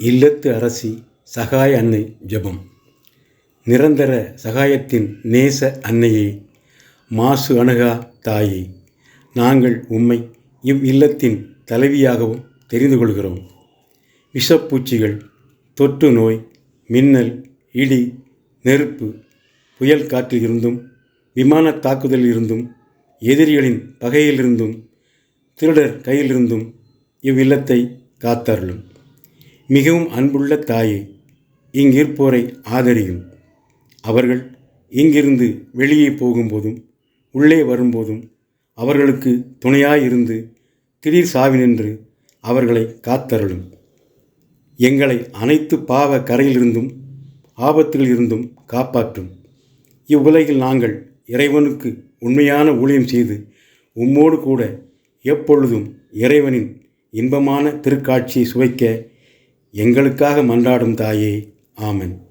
இல்லத்து அரசி சகாய அன்னை ஜெபம். நிரந்தர சகாயத்தின் நேச அன்னையே மாசு அணுகா தாயே நாங்கள் உம்மை இவ் இல்லத்தின் தலைவியாகவும் தெரிந்து கொள்கிறோம். விஷப்பூச்சிகள் தொற்று நோய் மின்னல் இடி நெருப்பு புயல் காற்றில் இருந்தும் விமான தாக்குதலில் இருந்தும் எதிரிகளின் பகையிலிருந்தும் திருடர் கையிலிருந்தும் இவ்வில்லத்தை காத்தருளும். மிகவும் அன்புள்ள தாயே இங்கிருப்போரை ஆதரியும். அவர்கள் இங்கிருந்து வெளியே போகும்போதும் உள்ளே வரும்போதும் அவர்களுக்கு துணையாயிருந்து திடீர் சாவினின்று அவர்களை காத்தருளும். எங்களை அனைத்து பாவ கரையிலிருந்தும் ஆபத்தில் இருந்தும் காப்பாற்றும். இவ்வுலகில் நாங்கள் இறைவனுக்கு உண்மையான ஊழியம் செய்து உம்மோடு கூட எப்பொழுதும் இறைவனின் இன்பமான திருக்காட்சியை சுவைக்க எங்களுக்காக மன்றாடும் தாயே. ஆமன்.